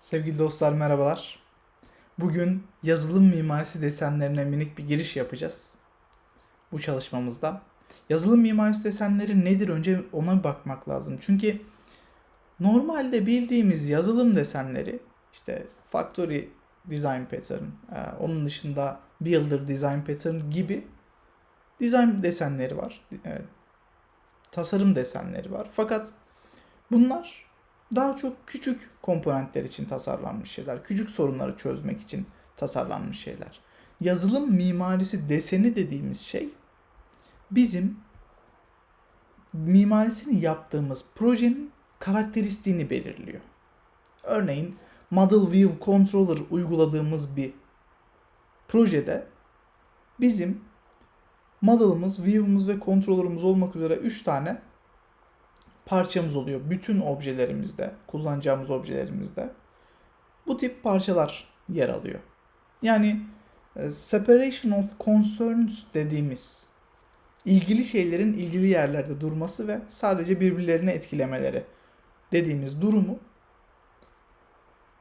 Sevgili dostlar merhabalar. Bugün yazılım mimarisi desenlerine minik bir giriş yapacağız. Bu çalışmamızda. Yazılım mimarisi desenleri nedir önce ona bakmak lazım. Çünkü normalde bildiğimiz yazılım desenleri işte factory design pattern, e, onun dışında builder design pattern gibi design desenleri var. E, tasarım desenleri var. Fakat bunlar daha çok küçük komponentler için tasarlanmış şeyler. Küçük sorunları çözmek için tasarlanmış şeyler. Yazılım mimarisi deseni dediğimiz şey bizim mimarisini yaptığımız projenin karakteristiğini belirliyor. Örneğin Model View Controller uyguladığımız bir projede bizim model'ımız, view'umuz ve controller'ımız olmak üzere 3 tane parçamız oluyor. Bütün objelerimizde, kullanacağımız objelerimizde bu tip parçalar yer alıyor. Yani e, separation of concerns dediğimiz ilgili şeylerin ilgili yerlerde durması ve sadece birbirlerini etkilemeleri dediğimiz durumu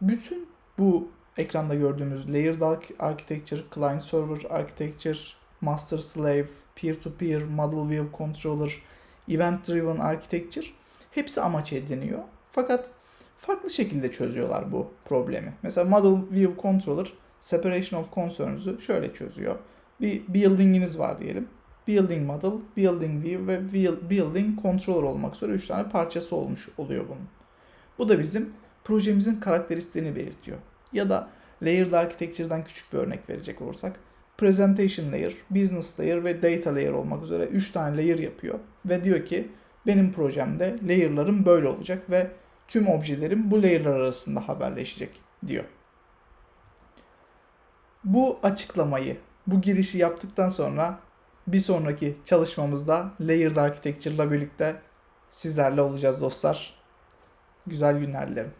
bütün bu ekranda gördüğümüz layered architecture, client server architecture, master slave, peer to peer, model view controller, event driven architecture hepsi amaç ediniyor. Fakat farklı şekilde çözüyorlar bu problemi. Mesela model view controller separation of concerns'ü şöyle çözüyor. Bir building'iniz var diyelim. Building model, building view ve building controller olmak üzere 3 tane parçası olmuş oluyor bunun. Bu da bizim projemizin karakteristiğini belirtiyor. Ya da layered architecture'dan küçük bir örnek verecek olursak presentation layer, business layer ve data layer olmak üzere 3 tane layer yapıyor ve diyor ki benim projemde layer'larım böyle olacak ve tüm objelerim bu layer'lar arasında haberleşecek diyor. Bu açıklamayı, bu girişi yaptıktan sonra bir sonraki çalışmamızda Layered Architecture ile birlikte sizlerle olacağız dostlar. Güzel günler dilerim.